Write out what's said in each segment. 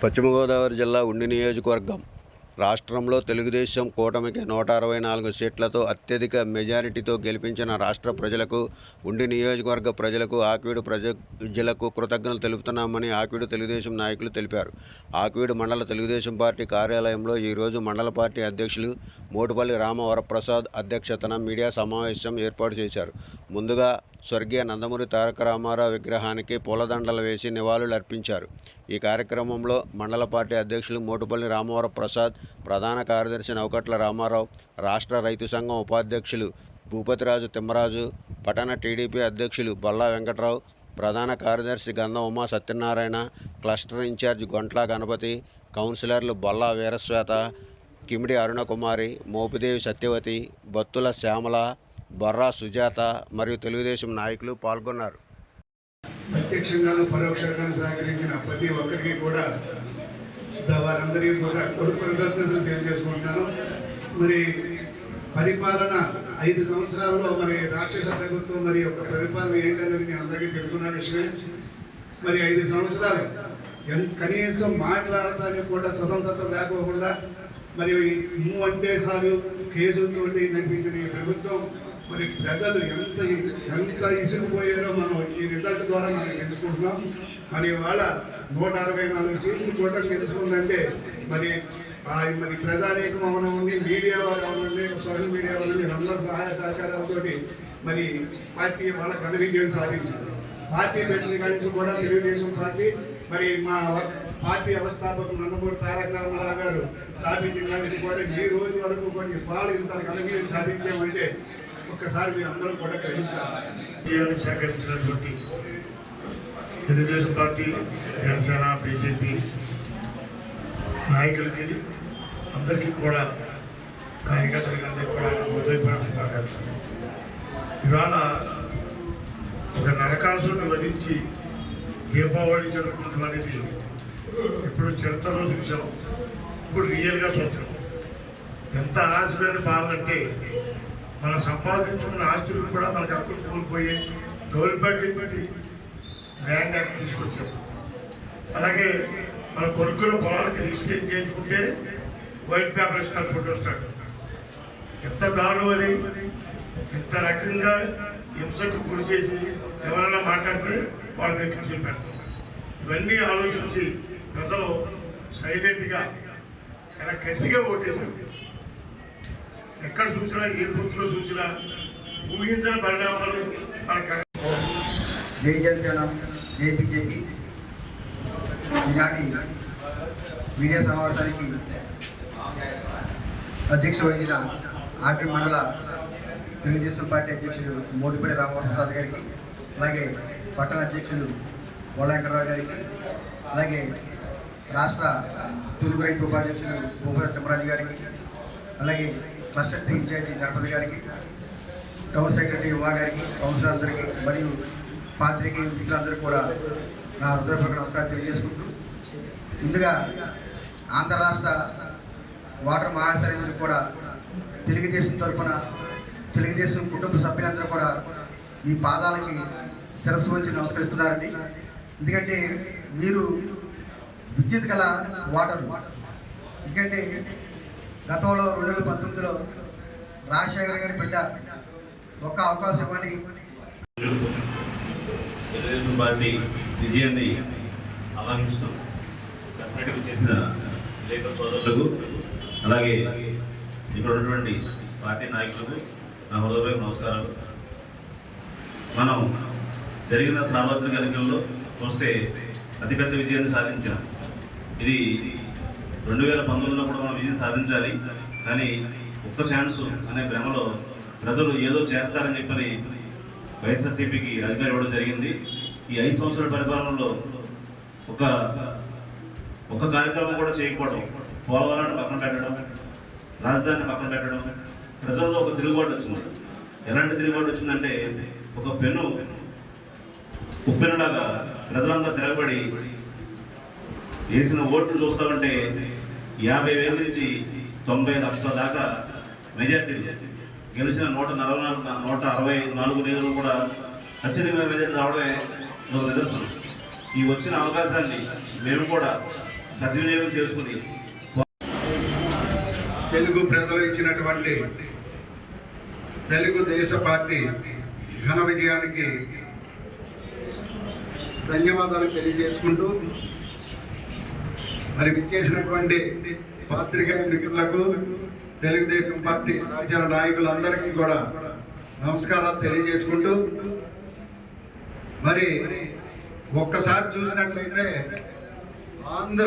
పశ్చిమ గోదావరి జిల్లా ఉండి నియోజకవర్గం. రాష్ట్రంలో తెలుగుదేశం కూటమికి నూట అరవై నాలుగు సీట్లతో అత్యధిక మెజారిటీతో గెలిపించిన రాష్ట్ర ప్రజలకు ఉండి నియోజకవర్గ ప్రజలకు ఆక్వీడు ప్రజలకు కృతజ్ఞతలు తెలుపుతున్నామని ఆక్వీడు తెలుగుదేశం నాయకులు తెలిపారు. ఆక్వీడు మండల తెలుగుదేశం పార్టీ కార్యాలయంలో ఈరోజు మండల పార్టీ అధ్యక్షులు మోటుపల్లి రామవరప్రసాద్ అధ్యక్షతన మీడియా సమావేశం ఏర్పాటు చేశారు. ముందుగా స్వర్గీయ నందమూరి తారక రామారావు విగ్రహానికి పూలదండలు వేసి నివాళులు అర్పించారు. ఈ కార్యక్రమంలో మండల పార్టీ అధ్యక్షులు మోటుపల్లి రామవర ప్రసాద్ ప్రధాన కార్యదర్శి నౌకట్ల రామారావు రాష్ట్ర రైతు సంఘం ఉపాధ్యక్షులు భూపతిరాజు తిమ్మరాజు పట్టణ టీడీపీ అధ్యక్షులు బల్లా వెంకట్రావు ప్రధాన కార్యదర్శి గంధం ఉమా సత్యనారాయణ క్లస్టర్ ఇన్ఛార్జ్ గొంట్ల గణపతి కౌన్సిలర్లు బల్లా వీరశ్వేత కిమిడి అరుణకుమారి మోపిదేవి సత్యవతి బత్తుల శ్యామల బొర్రా సుజాత మరియు తెలుగుదేశం నాయకులు పాల్గొన్నారు. ప్రత్యక్షంగాను పరోక్షంగాను సహకరించిన ప్రతి ఒక్కరికి కూడా వారందరికీ కూడా కొడుకు కృతజ్ఞతలు తెలియజేసుకుంటున్నాను. మరి పరిపాలన ఐదు సంవత్సరాల్లో మరి రాక్షస ప్రభుత్వం మరి యొక్క పరిపాలన ఏంటనేది మీ అందరికీ తెలుసున్న విషయమే. మరి ఐదు సంవత్సరాలు ఎన్- కనీసం మాట్లాడటానికి కూడా స్వతంత్రత లేకోకుండా మరి నువ్వు అంటే సారు కేసులతో నడిపించిన ఈ ప్రభుత్వం మరి ప్రజలు ఎంత ఎంత ఇసుకుపోయారో మనం ఈ రిజల్ట్ ద్వారా మనం తెలుసుకుంటున్నాం. మరి ఇవాళ నూట అరవై నాలుగు సీట్లు టోటల్ తెలుసుకుందంటే మరి మరి ప్రజానీకం అవనండి మీడియా వాళ్ళు అవనండి సోషల్ మీడియా వాళ్ళని అందరూ సహాయ సహకారాలతో మరి పార్టీ వాళ్ళ ఘన విజయం పార్టీ పెట్టిన కాడి కూడా తెలుగుదేశం పార్టీ మరి మా వ- పార్టీ వ్యవస్థాపకులు నందమూరి తారక రామారావు గారు స్థాపించిన కాడి కూడా ఈ రోజు వరకు కొన్ని పాలు ఇంత ఘన విజయం సాధించామంటే ఒక్కసారి మీరు అందరూ కూడా గ్రహించాలి సేకరించినటువంటి తెలుగుదేశం పార్టీ జనసేన బీజేపీ నాయకులకి అందరికీ కూడా కార్యకర్తలకి అందరికీ కూడా నా హృదయపూర్వక శుభాకాంక్షలు. ఇవాళ ఒక నరకాసుని వధించి దీపావళి జరుపుకుంటాం అనేది ఇప్పుడు చరిత్రలో చూసాం. ఇప్పుడు రియల్గా చూస్తాం ఎంత అరాచకమైన పాలనంటే మనం సంపాదించుకున్న ఆస్తులు కూడా మనకు హక్కులు కోల్పోయే దౌర్భాగ్య స్థితి ల్యాండ్ యాక్ట్ తీసుకొచ్చారు అలాగే మన కొనుక్కున్న పొలాలకి రిజిస్ట్రేషన్ చేయించుకుంటే వైట్ పేపర్ ఇస్తారు ఫోటో స్టార్ట్ ఎంత దారుణం అది. ఇంత రకంగా హింసకు గురి చేసి ఎవరైనా మాట్లాడితే వాళ్ళ మీద ఖర్చులు పెడతారు ఇవన్నీ ఆలోచించి ప్రజలు సైలెంట్గా చాలా కసిగా ఓటేశారు. ఎక్కడ చూసినా ఏ బూత్లో చూసినా ఊహించని పరిణామాలు మనకు జై జనసేన జై బీజేపీ. ఈనాటి మీడియా సమావేశానికి అధ్యక్ష వహించిన ఆఖరి మండల తెలుగుదేశం పార్టీ అధ్యక్షుడు మోడిపల్లి రామమోహన్ ప్రసాద్ గారికి అలాగే పట్టణ అధ్యక్షుడు వెంకటరావు గారికి అలాగే రాష్ట్ర తెలుగు రైతు ఉపాధ్యక్షుడు భూపతి తిమ్మరాజు గారికి అలాగే క్లస్టర్ త్రీ ఇన్ఛార్జి గణపతి గారికి టౌన్ సెక్రటరీ ఉమా గారికి కౌన్సిలర్ అందరికీ మరియు పాత్రికేయ మిత్రులందరికీ కూడా నా హృదయపూర్వక నమస్కారం తెలియజేసుకుంటూ ముందుగా ఆంధ్ర రాష్ట్ర వాటర్ మహాశైలందరికీ కూడా తెలుగుదేశం తరఫున తెలుగుదేశం కుటుంబ సభ్యులందరూ కూడా మీ పాదాలకి శిరస్సు వచ్చి నమస్కరిస్తున్నారండి. ఎందుకంటే మీరు విద్యుత్ గల వాటర్. ఎందుకంటే గతంలో రెండు వేల పంతొమ్మిదిలో రాజశేఖర్ గారి బిడ్డ ఒక్క అవకాశం ఇవ్వండి. తెలుగుదేశం పార్టీ విజయాన్ని ఆహ్వానిస్తూ కస్మెటిక్ చేసిన లేఖ సోదరులకు అలాగే ఇక్కడ ఉన్నటువంటి పార్టీ నాయకులకు నా హృదయపూర్వక నమస్కారాలు. మనం జరిగిన సార్వత్రిక ఎన్నికల్లో చూస్తే అతిపెద్ద విజయాన్ని సాధించాం. ఇది రెండు వేల పంతొమ్మిదిలో కూడా మనం విజయం సాధించాలి. కానీ ఒక్క ఛాన్స్ అనే భ్రమలో ప్రజలు ఏదో చేస్తారని చెప్పని వైఎస్ఆర్సీపీకి అధికారం ఇవ్వడం జరిగింది. ఈ ఐదు సంవత్సరాల పరిపాలనలో ఒక ఒక కార్యక్రమం కూడా చేయకపోవడం పోలవరాన్ని పక్కన పెట్టడం రాజధానిని పక్కన పెట్టడం ప్రజల్లో ఒక తిరుగుబాటు వచ్చింది. ఎలాంటి తిరుగుబాటు వచ్చిందంటే ఒక పెను ఉప్పెనలాగా ప్రజలంతా తిరగబడి వేసిన ఓట్లు చూస్తామంటే యాభై వేల నుంచి తొంభై లక్షల దాకా మెజార్టీ గెలిచిన నూట నలభై నాలుగు నూట అరవై నాలుగు నిధులు కూడా ఖచ్చితంగా మెజార్టీ రావడమే ఒక నిదర్శనం. ఈ వచ్చిన అవకాశాన్ని మేము కూడా సద్వినియోగం చేసుకుని తెలుగు ప్రజలు ఇచ్చినటువంటి తెలుగు దేశ పార్టీ ఘన విజయానికి ధన్యవాదాలు తెలియజేసుకుంటూ మరి విచ్చేసినటువంటి పాత్రికేయ మిత్రులకు తెలుగుదేశం పార్టీ సహచర నాయకులందరికీ కూడా నమస్కారాలు తెలియజేసుకుంటూ మరి ఒక్కసారి చూసినట్లయితే ఆంధ్ర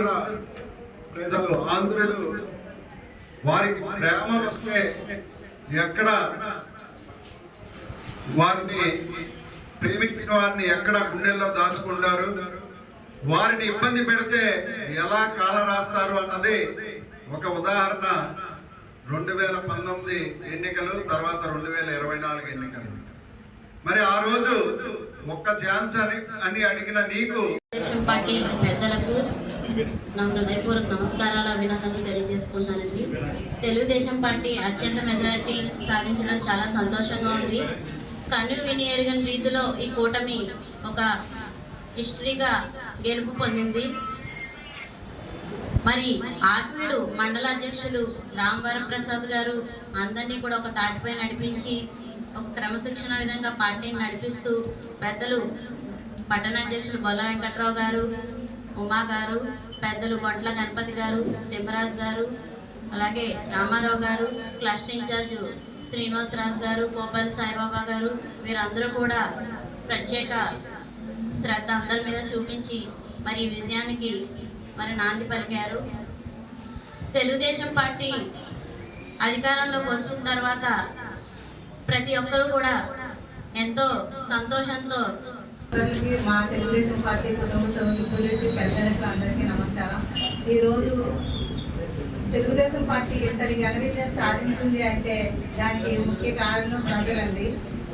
ప్రజలు ఆంధ్రులు వారికి ప్రేమ వస్తే ఎక్కడ వారిని ప్రేమించిన వారిని ఎక్కడ గుండెల్లో దాచుకుంటారు? వారిని ఇబ్బంది పెడితే ఎలా కాల రాస్తారు అన్నది ఒక ఉదాహరణ రెండు వేల పంతొమ్మిది ఎన్నికలు తర్వాత రెండు వేల ఇరవై నాలుగు ఎన్నికలు. మరి ఆ రోజు ఒక్క ఛాన్స్ అని అని అడిగిన నీకు? తెలుగుదేశం పార్టీ పెద్దలకు నా హృదయపూర్వక నమస్కారాలు అభినందనలు తెలియజేసుకుంటానండి. తెలుగుదేశం పార్టీ అత్యంత మెజారిటీ సాధించడం చాలా సంతోషంగా ఉంది. కన్ను విని ఎరుగని రీతిలో ఈ కూటమి ఒక హిస్టరీగా గెలుపు పొందింది. మరి ఆత్మీయుడు మండల అధ్యక్షులు రామవరం ప్రసాద్ గారు అందరినీ కూడా ఒక తాటిపై నడిపించి ఒక క్రమశిక్షణ విధంగా పార్టీని నడిపిస్తూ పెద్దలు పట్టణ అధ్యక్షులు బొల్ల వెంకట్రావు గారు ఉమా గారు పెద్దలు గొంట్ల గణపతి గారు తిమ్మరాజు గారు అలాగే రామారావు గారు క్లస్టర్ ఇన్ఛార్జ్ శ్రీనివాసరాజు గారు గోపాల్ సాయిబాబా గారు వీరందరూ కూడా ప్రత్యేక శ్రద్ధ అందరి మీద చూపించి మరి ఈ విజయానికి మరి నాంది పలికారు. తెలుగుదేశం పార్టీ అధికారంలోకి వచ్చిన తర్వాత ప్రతి ఒక్కరూ కూడా ఎంతో సంతోషంతో మా తెలుగుదేశం పార్టీ కుటుంబ సభ్యులు పెద్దలకు అందరికీ నమస్కారం. ఈరోజు తెలుగుదేశం పార్టీ ఇంతటి ఘన విజయం సాధించింది అంటే దానికి ముఖ్య కారణం ప్రజలండి.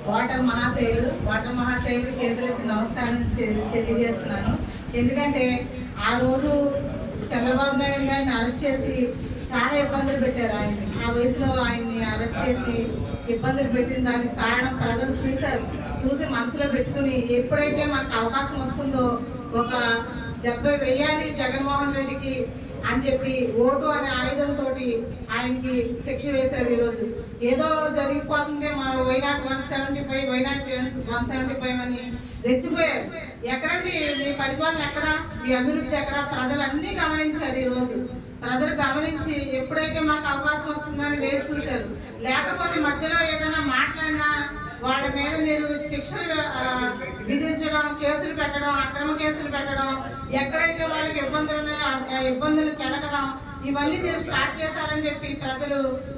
వాటర్ మహాశైలు వాటర్ మహాశైలు చేతులేసి నమస్కారం తె- తెలియజేస్తున్నాను. ఎందుకంటే ఆ రోజు చంద్రబాబు నాయుడు గారిని అరెస్ట్ చేసి చాలా ఇబ్బందులు పెట్టారు ఆయన్ని. ఆ వయసులో ఆయన్ని అరెస్ట్ చేసి ఇబ్బందులు పెట్టిన దానికి కారణం ప్రజలు చూశారు. చూసి మనసులో పెట్టుకుని ఎప్పుడైతే మనకు అవకాశం వస్తుందో ఒక డెబ్బై వెయ్యాలి జగన్మోహన్ రెడ్డికి అని చెప్పి ఓటు అనే ఆయుధంతో ఆయనకి శిక్ష వేశారు ఈరోజు ఏదో జరిగిపోతుంది మా why not one seventy five why not one seventy five అని రెచ్చిపోయారు. ఎక్కడండి? మీ పరిపాలన ఎక్కడ? మీ అభివృద్ధి ఎక్కడ? ప్రజలు అన్నీ గమనించారు ఈరోజు ప్రజలు గమనించి ఎప్పుడైతే మాకు అవకాశం వస్తుందని వేసి చూశారు. లేకపోతే మధ్యలో ఏదైనా మాట్లాడినా వాళ్ళ మీద మీరు శిక్షలు విధించడం కేసులు పెట్టడం అక్రమ కేసులు పెట్టడం ఎక్కడైతే వాళ్ళకి ఇబ్బందులు ఉన్నాయో ఆ- ఇబ్బందులు కెలకడం ఇవన్నీ మీరు స్టార్ట్ చేశారని చెప్పి ప్రజలు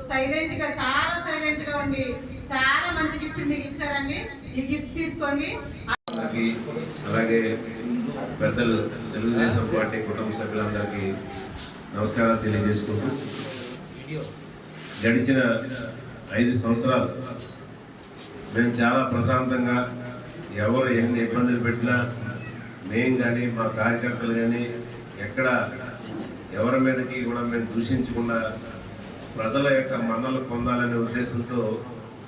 సైలెంట్గా చాలా సైలెంట్గా ఉండి చాలా మంచి గిఫ్ట్ మీకు ఇచ్చారండి. ఈ గిఫ్ట్ తీసుకోండి అందరికీ అలాగే పెద్దలు తెలుగుదేశం పార్టీ కుటుంబ సభ్యులందరికీ నమస్కారాలు తెలియజేసుకుంటూ గడిచిన ఐదు సంవత్సరాలు మేము చాలా ప్రశాంతంగా ఎవరు ఎన్ని ఇబ్బందులు పెట్టినా మేము కానీ మా కార్యకర్తలు కానీ ఎక్కడ ఎవరి మీదకి కూడా మేము దూషించకుండా ప్రజల యొక్క మన్నలు పొందాలనే ఉద్దేశంతో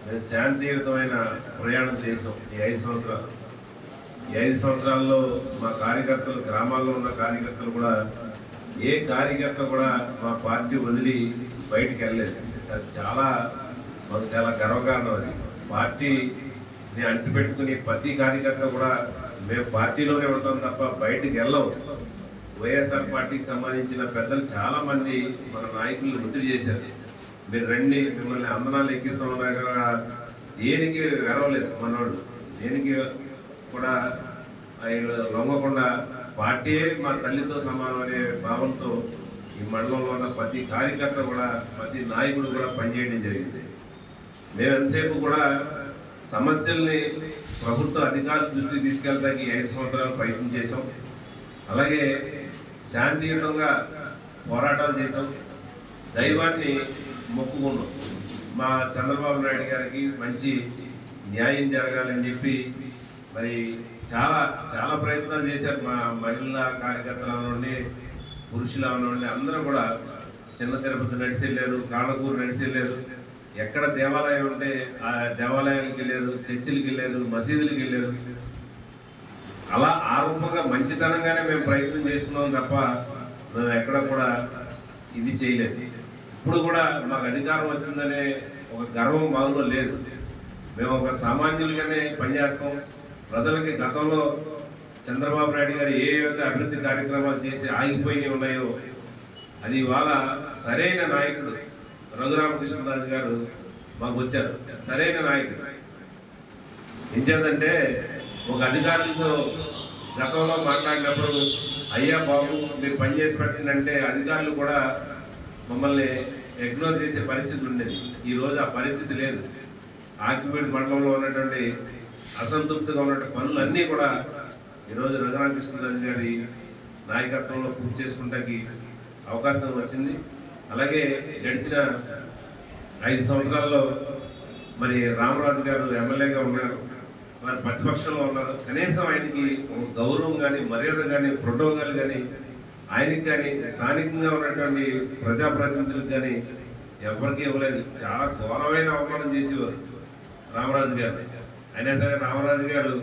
మేము శాంతియుతమైన ప్రయాణం చేసాం ఈ ఐదు సంవత్సరాలు. ఈ ఐదు సంవత్సరాల్లో మా కార్యకర్తలు గ్రామాల్లో ఉన్న కార్యకర్తలు కూడా ఏ కార్యకర్త కూడా మా పార్టీ వదిలి బయటికి వెళ్ళలేదు. అది చాలా మాకు చాలా గర్వకారణం అది. పార్టీని అంటిపెట్టుకుని ప్రతి కార్యకర్త కూడా మేము పార్టీలోనే ఉంటాం తప్ప బయటికి వెళ్ళం. వైఎస్ఆర్ పార్టీకి సంబంధించిన పెద్దలు చాలా మంది మన నాయకులను మృతి చేశారు. మీరు రండి మిమ్మల్ని అందనాలు ఎక్కిస్తామన్నా కూడా దేనికి వెరవలేదు మనోళ్ళు. దేనికి కూడా ఆయన లొంగకుండా పార్టీ మా తల్లితో సమానం అనే భావంతో ఈ మండలంలో ఉన్న ప్రతి కార్యకర్త కూడా ప్రతి నాయకుడు కూడా పనిచేయడం జరిగింది. మేము ఎంతసేపు కూడా సమస్యల్ని ప్రభుత్వ అధికారుల దృష్టికి తీసుకెళ్ళడానికి ఐదు సంవత్సరాలు ప్రయత్నం చేసాం అలాగే శాంతియుతంగా పోరాటాలు చేసాం దైవాన్ని మొక్కుకున్నాం. మా చంద్రబాబు నాయుడు గారికి మంచి న్యాయం జరగాలని చెప్పి మరి చాలా చాలా ప్రయత్నాలు చేశారు. మా మహిళా కార్యకర్తల నుండి పురుషుల నుండి అందరూ కూడా చిన్న తిరుపతి నడిచి వెళ్ళారు కాణకూరు నడిచి వెళ్ళారు ఎక్కడ దేవాలయం ఉంటే ఆ దేవాలయానికి వెళ్ళారు చర్చిలకు వెళ్ళారు మసీదులకు వెళ్ళారు అలా ఆ రూపంగా మంచితనంగానే మేము ప్రయత్నం చేసుకున్నాం తప్ప మేము ఎక్కడ కూడా ఇది చేయలేదు. ఇప్పుడు కూడా మాకు అధికారం వచ్చిందనే ఒక గర్వం మాలో లేదు. మేము ఒక సామాన్యులుగానే పనిచేస్తాం. ప్రజలకి గతంలో చంద్రబాబు నాయుడు గారు ఏ విధంగా అభివృద్ధి కార్యక్రమాలు చేసి ఆగిపోయి ఉన్నాయో అది ఇవాళ సరైన నాయకుడు రఘురామకృష్ణరాజు గారు మాకు వచ్చారు. సరైన నాయకుడు. ఏం చేద్దంటే ఒక అధికారులతో గతంలో మాట్లాడినప్పుడు అయ్యా బాబు మీరు పని చేసి పెట్టండి అధికారులు కూడా మమ్మల్ని ఇగ్నోర్ చేసే పరిస్థితి ఉండేది. ఈ రోజు ఆ పరిస్థితి లేదు. ఆక్యుపేట్ మండలంలో ఉన్నటువంటి అసంతృప్తిగా ఉన్నటువంటి పనులన్నీ కూడా ఈరోజు రఘురామకృష్ణరాజు గారి నాయకత్వంలో పూర్తి చేసుకుంటానికి అవకాశం వచ్చింది. అలాగే గడిచిన ఐదు సంవత్సరాల్లో మరి రామరాజు గారు ఎమ్మెల్యేగా ఉన్నారు. మరి ప్రతిపక్షంలో ఉన్నారు. కనీసం ఆయనకి గౌరవం కానీ మర్యాద కానీ ప్రోటోకాల్ కానీ ఆయనకి కానీ స్థానికంగా ఉన్నటువంటి ప్రజాప్రతినిధులకు కానీ ఎవరికి ఇవ్వలేదు. చాలా ఘోరమైన అవమానం చేసేవారు రామరాజు గారు. అయినా సరే రామరాజు గారు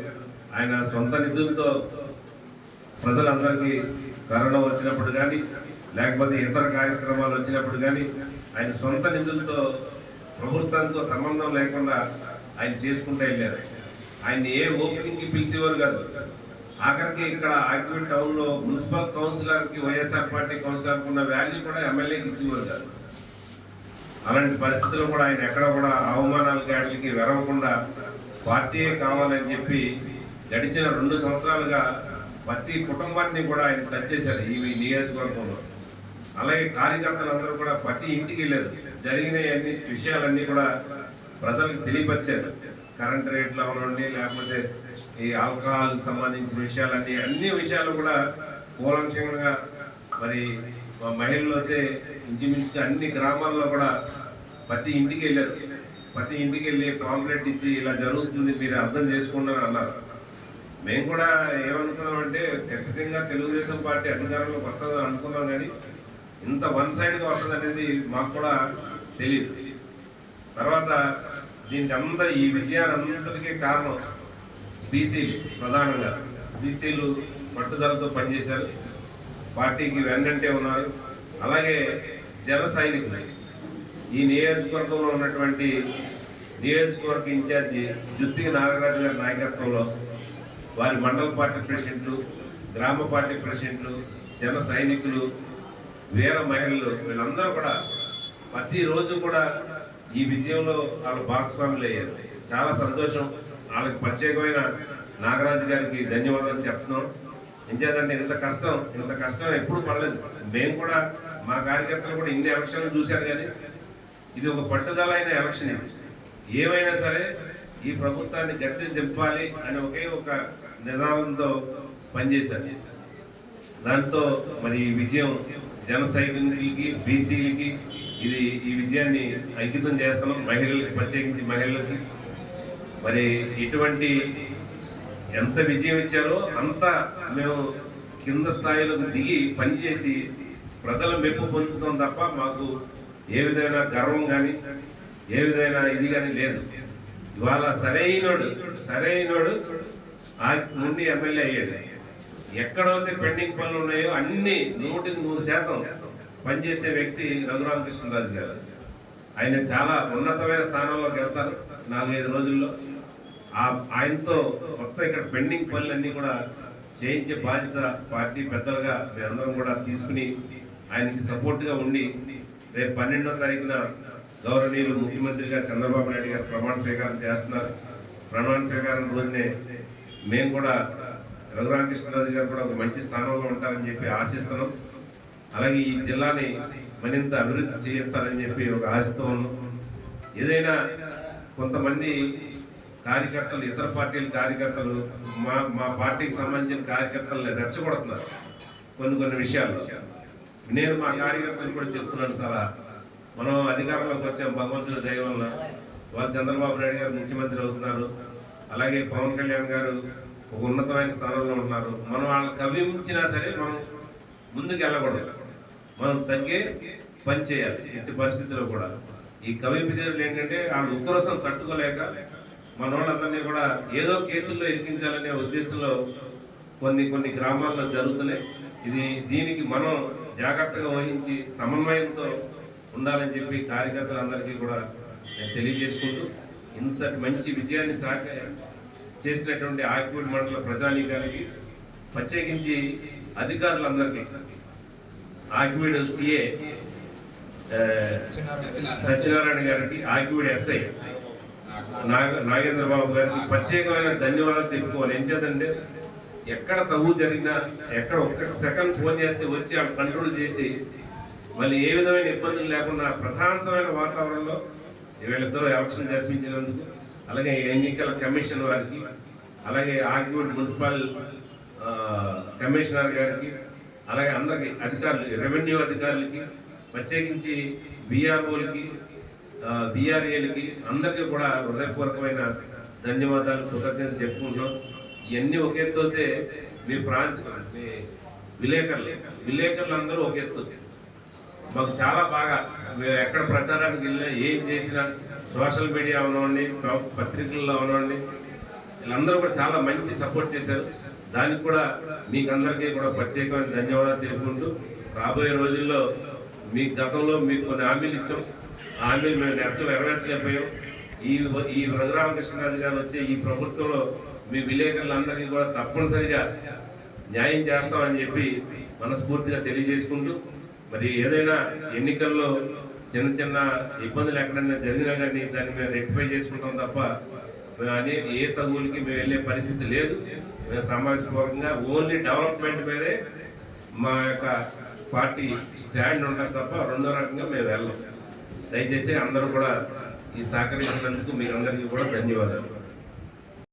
ఆయన సొంత నిధులతో ప్రజలందరికీ కరోనా వచ్చినప్పుడు కానీ లేకపోతే ఇతర కార్యక్రమాలు వచ్చినప్పుడు కానీ ఆయన సొంత నిధులతో ప్రభుత్వంతో సంబంధం లేకుండా ఆయన చేసుకుంటూ వెళ్ళారు. ఆయన ఏ ఓపెనింగ్కి పిలిచేవారు కాదు. ఆఖరికి ఇక్కడ ఆక్టివేట్ టౌన్లో మున్సిపల్ కౌన్సిలర్కి వైఎస్ఆర్ పార్టీ కౌన్సిలర్కి ఉన్న వాల్యూ కూడా ఎమ్మెల్యేకి ఇచ్చేవారు కాదు. అలాంటి పరిస్థితుల్లో కూడా ఆయన ఎక్కడ కూడా అవమానాలకి వాటికి వెరవకుండా పార్టీయే కావాలని చెప్పి గడిచిన రెండు సంవత్సరాలుగా ప్రతి కుటుంబాన్ని కూడా ఆయన టచ్ చేశారు ఈ నియోజకవర్గంలో. అలాగే కార్యకర్తలందరూ కూడా ప్రతి ఇంటికి వెళ్ళారు. జరిగిన అన్ని విషయాలన్నీ కూడా ప్రజలకు తెలియపరిచారు. కరెంట్ రేట్లు అవనండి లేకపోతే ఈ ఆల్కహాల్ సంబంధించిన విషయాలన్నీ అన్ని విషయాలు కూడా కూలంక్షంగా మరి మా మహిళలు అయితే ఇంచుమించుగా అన్ని గ్రామాల్లో కూడా ప్రతి ఇంటికి వెళ్ళారు. ప్రతి ఇంటికి వెళ్ళి పాంప్లెట్ ఇచ్చి ఇలా జరుగుతుంది మీరు అర్థం చేసుకున్నారు అన్నారు. మేము కూడా ఏమనుకున్నామంటే ఖచ్చితంగా తెలుగుదేశం పార్టీ అధికారంలోకి వస్తుందని అనుకున్నాం కానీ ఇంత వన్ సైడ్గా వస్తుంది అనేది మాకు కూడా తెలియదు తర్వాత దీనికి అంత ఈ విజయాలందరికీ కారణం బీసీలు ప్రధానంగా. బీసీలు పట్టుదలతో పనిచేశారు. పార్టీకి వెన్నంటే ఉన్నారు. అలాగే జన సైనికులు. ఈ నియోజకవర్గంలో ఉన్నటువంటి నియోజకవర్గ ఇన్ఛార్జి జుత్తి నాగరాజు గారి నాయకత్వంలో వారి మండల పార్టీ ప్రెసిడెంట్లు గ్రామ పార్టీ ప్రెసిడెంట్లు జన సైనికులు వీర మహిళలు వీళ్ళందరూ కూడా ప్రతిరోజు కూడా ఈ విజయంలో వాళ్ళు భాగస్వాములు అయ్యారు. చాలా సంతోషం. వాళ్ళకి ప్రత్యేకమైన నాగరాజు గారికి ధన్యవాదాలు చెప్తున్నాం. ఎంచేదంటే ఇంత కష్టం ఇంత కష్టం ఎప్పుడు పడలేదు. మేము కూడా మా కార్యకర్తలు కూడా ఇన్ని ఎలక్షన్లు చూశారు కానీ ఇది ఒక పట్టుదలైన ఎలక్షన్ ఏమైనా సరే ఈ ప్రభుత్వాన్ని గట్టి దింపాలి అని ఒకే ఒక నినాదంతో పనిచేశారు. దాంతో మరి ఈ విజయం జన సైనికులకి బీసీలకి ఇది ఈ విజయాన్ని అంకితం చేస్తున్నాం. మహిళలకి ప్రత్యేకించి మహిళలకి. మరి ఇటువంటి ఎంత విజయం ఇచ్చారో అంత మేము కింద స్థాయిలోకి దిగి పనిచేసి ప్రజల మెప్పు పొందుతాం తప్ప మాకు ఏ విధమైన గర్వం కానీ ఏ విధమైన ఇది కానీ లేదు. ఇవాళ సరైనోడు సరైనోడు ఆ నుండి ఎమ్మెల్యే అయ్యేది ఎక్కడైతే పెండింగ్ పనులు ఉన్నాయో అన్ని నూటికి నూరు శాతం పనిచేసే వ్యక్తి రఘురామకృష్ణరాజు గారు. ఆయన చాలా ఉన్నతమైన స్థానంలోకి వెళ్తారు నాలుగైదు రోజుల్లో. ఆ ఆయనతో మొత్తం ఇక్కడ పెండింగ్ పనులన్నీ కూడా చేయించే బాధ్యత పార్టీ పెద్దలుగా మీరందరం కూడా తీసుకుని ఆయనకి సపోర్ట్గా ఉండి రేపు పన్నెండో తారీఖున గౌరవనీయులు ముఖ్యమంత్రిగా చంద్రబాబు నాయుడు గారు ప్రమాణ స్వీకారం చేస్తున్నారు. ప్రమాణ స్వీకారం రోజునే మేము కూడా రఘురామకృష్ణరాజు గారు కూడా ఒక మంచి స్థానంలో ఉంటారని చెప్పి ఆశిస్తున్నాం. అలాగే ఈ జిల్లాని మరింత అభివృద్ధి చేస్తారని చెప్పి ఒక ఆశతో ఉన్నాం. ఏదైనా కొంతమంది కార్యకర్తలు ఇతర పార్టీల కార్యకర్తలు మా మా పార్టీకి సంబంధించిన కార్యకర్తలను రెచ్చగొడుతున్నారు కొన్ని కొన్ని విషయాల్లో. నేను మా కార్యకర్తలు కూడా చెప్తున్నాను సార్ మనం అధికారంలోకి వచ్చాం భగవంతుడు దయ వలన. వాళ్ళు చంద్రబాబు నాయుడు గారు ముఖ్యమంత్రి అవుతున్నారు. అలాగే పవన్ కళ్యాణ్ గారు ఒక ఉన్నతమైన స్థానంలో ఉన్నారు. మనం వాళ్ళని కవించినా సరే మనం ముందుకు వెళ్ళకూడదు. మనం తగ్గే పని చేయాలి ఎట్టి పరిస్థితుల్లో కూడా. ఈ కవింపు ఏంటంటే వాళ్ళ ఉక్రోసం తట్టుకోలేక మన వాళ్ళందరినీ కూడా ఏదో కేసుల్లో ఇరికించాలనే ఉద్దేశంలో కొన్ని కొన్ని గ్రామాల్లో జరుగుతున్నాయి. ఇది దీనికి మనం జాగ్రత్తగా వహించి సమన్వయంతో ఉండాలని చెప్పి కార్యకర్తలందరికీ కూడా నేను తెలియజేసుకుంటూ ఇంతటి మంచి విజయాన్ని సాక చేసినటువంటి ఆకిపూడి మండల ప్రజానీకానికి ప్రత్యేకించి అధికారులందరికీ. ఆకివీడు సిఏ సత్యనారాయణ గారికి ఆకివీడు ఎస్ఐ నాగ నాగేంద్ర బాబు గారికి ప్రత్యేకమైన ధన్యవాదాలు చెప్పుకోవాలి ఏం చేద్దంటే ఎక్కడ తగు జరిగినా ఎక్కడ ఒక్క సెకండ్ ఫోన్ చేస్తే వచ్చి వాళ్ళు కంట్రోల్ చేసి మళ్ళీ ఏ విధమైన ఇబ్బందులు లేకుండా ప్రశాంతమైన వాతావరణంలో వీళ్ళిద్దరూ ఎలక్షన్ జరిపించినందుకు అలాగే ఎన్నికల కమిషన్ వారికి అలాగే ఆకివీడు మున్సిపల్ కమిషనర్ గారికి అలాగే అందరికి అధికారులు రెవెన్యూ అధికారులకి ప్రత్యేకించి బీఆర్ఓలకి బీఆర్ఏలకి అందరికీ కూడా హృదయపూర్వకమైన ధన్యవాదాలు కృతజ్ఞతలు చెప్పుకుంటున్నాం. ఇవన్నీ ఒక ఎత్తు అయితే మీ ప్రాంత మీ విలేకరులు. విలేకరులు అందరూ ఒక ఎత్తు. మాకు చాలా బాగా మేము ఎక్కడ ప్రచారానికి వెళ్ళినా ఏం చేసినా సోషల్ మీడియా అవనివ్వండి పత్రికల్లో అవనివ్వండి వీళ్ళందరూ కూడా చాలా మంచి సపోర్ట్ చేశారు. దానికి కూడా మీకు అందరికీ కూడా ప్రత్యేకమైన ధన్యవాదాలు తెలుపుకుంటూ రాబోయే రోజుల్లో మీ గతంలో మీకు కొన్ని హామీలు ఇచ్చాం. హామీలు మేము నెరవేర్చ నెరవేర్చలేకపోయాం. ఈ ఈ రఘురామకృష్ణరాజు గారు వచ్చే ఈ ప్రభుత్వంలో మీ విలేకరులందరికీ కూడా తప్పనిసరిగా న్యాయం చేస్తామని చెప్పి మనస్ఫూర్తిగా తెలియజేసుకుంటూ మరి ఏదైనా ఎన్నికల్లో చిన్న చిన్న ఇబ్బందులు ఎక్కడైనా జరిగినా కానీ దాన్ని మేము రెక్టిఫై చేసుకుంటాం తప్ప మేము అనే ఏ తగులకి మేము వెళ్ళే పరిస్థితి లేదు. మేము సమావేశపూర్వకంగా ఓన్లీ డెవలప్మెంట్ మీదే మా యొక్క పార్టీ స్టాండ్ ఉంటారు తప్ప రెండో రకంగా మేము వెళ్ళాం. దయచేసి అందరూ కూడా ఈ సహకరించినందుకు మీరందరికీ కూడా ధన్యవాదాలు.